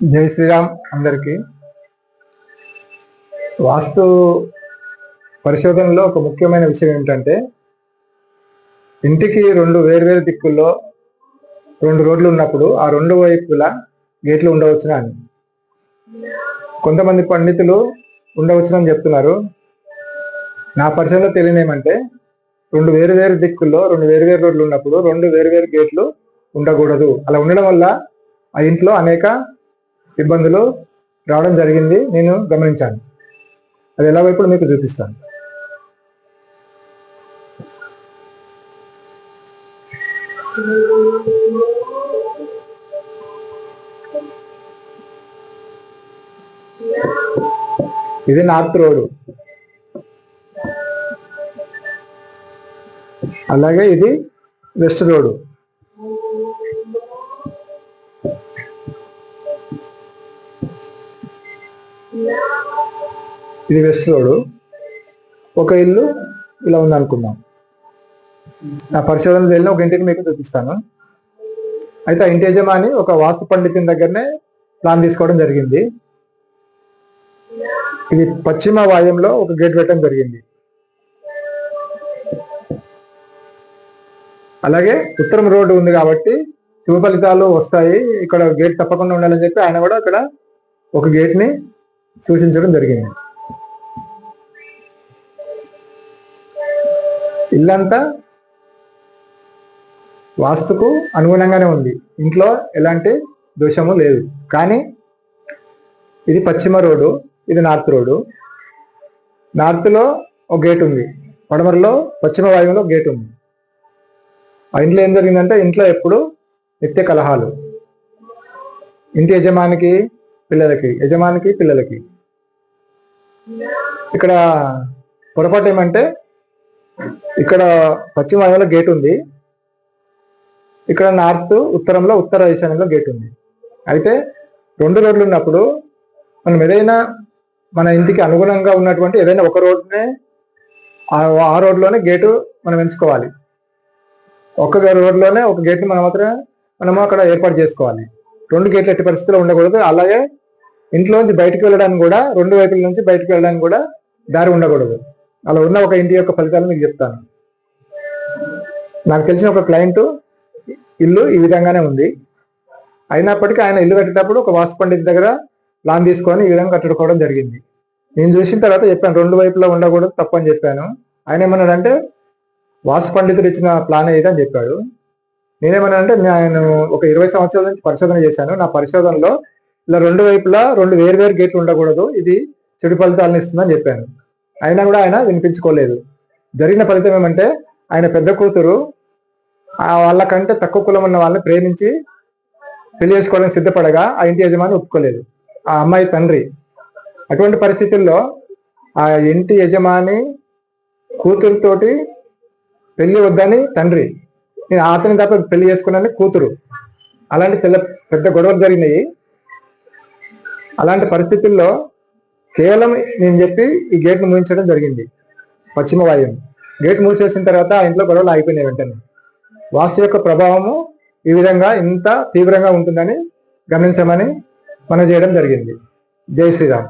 జై శ్రీరామ్ అందరికీ. వాస్తు పరిశోధనలో ఒక ముఖ్యమైన విషయం ఏమిటంటే ఇంటికి రెండు వేర్వేరు దిక్కుల్లో రెండు రోడ్లు ఉన్నప్పుడు ఆ రెండు వైపులా గేట్లు ఉండవచ్చునా అని. కొంతమంది పండితులు ఉండవచ్చునని చెప్తున్నారు. నా పరిశోధనలో తెలియనేమంటే రెండు వేరు వేరు దిక్కుల్లో రెండు వేరు వేరు రోడ్లు ఉన్నప్పుడు రెండు వేరు వేరు గేట్లు ఉండకూడదు. అలా ఉండడం వల్ల ఆ ఇంట్లో అనేక ఇబ్బందులు రావడం జరిగింది. నేను గమనించాను. అది ఎలాగో ఇప్పుడు మీకు చూపిస్తాను. ఇది నార్త్ రోడ్. అలాగే ఇది వెస్ట్ రోడ్. ఇది వెస్ట్ రోడ్ ఒక ఇల్లు ఇలా ఉంది అనుకుందాం నా పరిశోధన వెళ్ళిన ఒక ఇంటిని మీకు చూపిస్తాను. అయితే ఆ ఇంటి యజమాని ఒక వాస్తు పండితుని దగ్గరనే ప్లాన్ తీసుకోవడం జరిగింది. ఇది పశ్చిమ వాయంలో ఒక గేట్ పెట్టడం జరిగింది. అలాగే ఉత్తరం రోడ్డు ఉంది కాబట్టి శుభ ఫలితాలు వస్తాయి. ఇక్కడ గేట్ తప్పకుండా ఉండాలని చెప్పి ఆయన కూడా అక్కడ ఒక గేట్ని సూచించడం జరిగింది. ఇల్లంతా వాస్తుకు అనుగుణంగానే ఉంది. ఇంట్లో ఎలాంటి దోషము లేదు. కానీ ఇది పశ్చిమ రోడ్డు ఇది నార్త్ రోడ్డు. నార్త్లో ఒక గేట్ ఉంది. పడమరలో పశ్చిమ వాయువులో గేట్ ఉంది. ఆ ఇంట్లో ఏం జరిగిందంటే ఇంట్లో ఎప్పుడు నిత్య కలహాలు. ఇంటి యజమానికి పిల్లలకి యజమానికి పిల్లలకి. ఇక్కడ పొరపాటు ఏమంటే ఇక్కడ పశ్చిమ వాయువులో గేట్ ఉంది. ఇక్కడ నార్త్ ఉత్తరంలో ఉత్తర ఈశాన్యంలో గేట్ ఉంది. అయితే రెండు రోడ్లు ఉన్నప్పుడు మనం ఏదైనా మన ఇంటికి అనుగుణంగా ఉన్నటువంటి ఏదైనా ఒక రోడ్నే ఆ- రోడ్లోనే గేటు మనం ఎంచుకోవాలి. ఒక్క రోడ్లోనే ఒక గేట్ని మనం మాత్రమే మనము అక్కడ ఏర్పాటు చేసుకోవాలి. రెండు గేట్లు ఎట్టి పరిస్థితుల్లో ఉండకూడదు. అలాగే ఇంట్లోంచి బయటకు వెళ్ళడానికి కూడా రెండు వైపుల నుంచి బయటకు వెళ్ళడానికి కూడా దారి ఉండకూడదు. అలా ఉన్న ఒక ఇంటి యొక్క ఫలితాలు మీకు చెప్తాను. నాకు తెలిసిన ఒక క్లయింట్ ఇల్లు ఈ విధంగానే ఉంది. అయినప్పటికీ ఆయన ఇల్లు కట్టేటప్పుడు ఒక వాస్తు పండిత్ దగ్గర ప్లాన్ తీసుకొని ఈ విధంగా కట్టుకోవడం జరిగింది. నేను చూసిన తర్వాత చెప్పాను రెండు వైపులా ఉండకూడదు తప్పని చెప్పాను. ఆయన ఏమన్నాడంటే వాసు పండితుడు ఇచ్చిన ప్లాన్ ఏదని చెప్పాడు. నేనేమన్నా అంటే నేను ఒక ఇరవై సంవత్సరాల నుంచి పరిశోధన చేశాను. నా పరిశోధనలో ఇలా రెండు వైపులా రెండు వేరు గేట్లు ఉండకూడదు. ఇది చెడు ఫలితాలను ఇస్తుందని చెప్పాను. అయినా కూడా ఆయన వినిపించుకోలేదు. జరిగిన ఫలితం ఏమంటే ఆయన పెద్ద కూతురు ఆ వాళ్ళకంటే తక్కువ కులం ఉన్న వాళ్ళని ప్రేమించి పెళ్ళి చేసుకోవడానికి సిద్ధపడగా ఆ ఇంటి యజమాని ఒప్పుకోలేదు. ఆ అమ్మాయి తండ్రి. అటువంటి పరిస్థితుల్లో ఆ ఇంటి యజమాని కూతురుతోటి పెళ్ళి వద్దని తండ్రి నేను అతని తప్ప పెళ్ళి చేసుకున్నాను కూతురు. అలాంటి తెల్ల పెద్ద గొడవలు జరిగినాయి. అలాంటి పరిస్థితుల్లో కేవలం నేను చెప్పి ఈ గేట్ను మూయించడం జరిగింది. పశ్చిమ వాయువు గేట్ మూసేసిన తర్వాత ఆ ఇంట్లో గొడవలు ఆగిపోయినాయి వెంటనే. వాస్తు యొక్క ప్రభావము ఈ విధంగా ఇంత తీవ్రంగా ఉంటుందని గమనించమని మనం చేయడం జరిగింది. జై శ్రీరామ్.